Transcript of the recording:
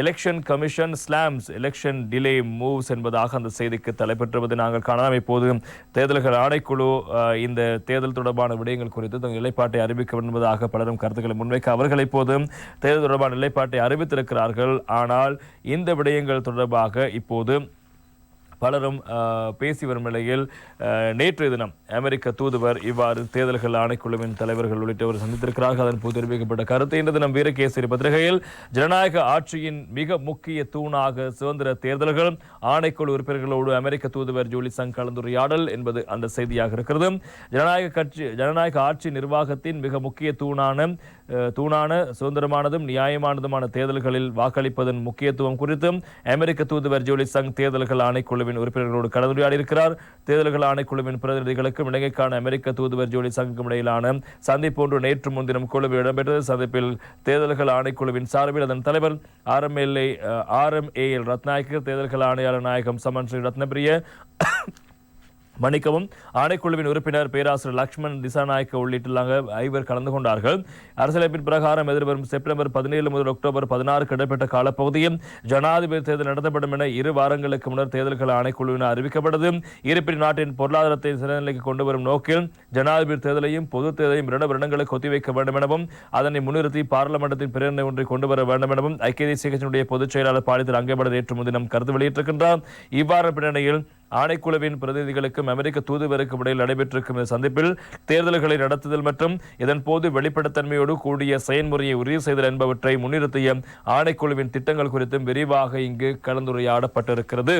Election commission slams election delay moves என்பதாக அந்த செய்திக்கு தலைப்பெற்றுவதை நாங்கள் காணலாம். இப்போது தேர்தல்கள் ஆணைக்குழு இந்த தேர்தல் தொடர்பான விடயங்கள் குறித்து தங்கள் நிலைப்பாட்டை அறிவிக்க வேண்டும் என்பதாக பலரும் கருத்துக்களை முன்வைக்க அவர்கள் இப்போது தேர்தல் தொடர்பான நிலைப்பாட்டை அறிவித்திருக்கிறார்கள். ஆனால் இந்த விடயங்கள் தொடர்பாக இப்போது பலரும் பேசி வரும் நிலையில் நேற்றைய தினம் அமெரிக்க தூதுவர் இவ்வாறு தேர்தல்கள் ஆணைக்குழுவின் தலைவர்கள் உள்ளிட்டவர் சந்தித்திருக்கிறார்கள். அதன் போது தெரிவிக்கப்பட்ட கருத்து இன்று தினம் வீரகேசரி பத்திரிகையில் ஜனநாயக ஆட்சியின் மிக முக்கிய தூணாக சுதந்திர தேர்தல்கள் ஆணைக்குழு உறுப்பினர்களோடு அமெரிக்க தூதுவர் ஜூலி சங் கலந்துரையாடல் என்பது அந்த செய்தியாக இருக்கிறது. ஜனநாயக கட்சி ஜனநாயக ஆட்சி நிர்வாகத்தின் மிக முக்கிய தூணான தூணான சுதந்திரமானதும் நியாயமானதுமான தேர்தல்களில் வாக்களிப்பதன் முக்கியத்துவம் குறித்தும் அமெரிக்க தூதுவர் ஜூலி சங் தேர்தல்கள் ஆணைக்குழுவின் உறுப்பினர்களோடு கலந்துரையாடி இருக்கிறார் தேர்தல்கள் ஆணைக்குழுவின் பிரதிநிதிகளுக்கும் இலங்கைக்கான அமெரிக்க தூதுவர் ஜோலி சங்கம் இடையிலான சந்திப்பு ஒன்று நேற்று முன்தினம் குழுவில் இடம்பெற்றது. சந்திப்பில் தேர்தல்கள் ஆணைக்குழுவின் சார்பில் அதன் தலைவர் ஆர்எம்எல்ஏ ஆர்எம்ஏஎல் ரத்நாயக்கர் தேர்தல்கள் ஆணையாளர் நாயகம் சமன் ஸ்ரீ ரத்னபிரிய மன்னிக்கவும் ஆணைக்குழுவின் உறுப்பினர் பேராசிரியர் லக்ஷ்மண் திசாநாயக்க உள்ளிட்டுள்ளாங்க ஐவர் கலந்து கொண்டார்கள். அரசியலமைப்பின் பிரகாரம் எதிர்வரும் செப்டம்பர் பதினேழு முதல் அக்டோபர் பதினாறுக்கு இடைப்பட்ட காலப்பகுதியில் ஜனாதிபதி தேர்தல் நடத்தப்படும் என இரு வாரங்களுக்கு முன்னர் தேர்தல்கள் ஆணைக்குழுவினர் அறிவிக்கப்பட்டது இருப்பினும் நாட்டின் பொருளாதாரத்தை சிறநிலைக்கு கொண்டு வரும் நோக்கில் ஜனாதிபதி தேர்தலையும் பொது தேர்தலையும் இரண்டு வருடங்களுக்கு ஒத்திவைக்க வேண்டும் எனவும் அதனை முன்னிறுத்தி பாராளுமன்றத்தின் பிரேரணை ஒன்றை கொண்டு வர வேண்டும் எனவும் ஐக்கிய தேசிய கட்சியினுடைய பொதுச் செயலாளர் பாலிதர் அங்கேபட நேற்று முன்தினம் கருத்து வெளியிட்டிருக்கின்றார். இவ்வாறு பின்னணியில் ஆணைக்குழுவின் பிரதிநிதிகளுக்கும் அமெரிக்க தூதுவருக்கும் இடையில் நடைபெற்றிருக்கும் இந்த சந்திப்பில் தேர்தல்களை நடத்துதல் மற்றும் இதன்போது வெளிப்படைத்தன்மையோடு கூடிய செயல்முறையை உறுதி செய்தல் என்பவற்றை முன்னிறுத்திய ஆணைக்குழுவின் திட்டங்கள் குறித்தும் விரிவாக இங்கு கலந்துரையாடப்பட்டிருக்கிறது.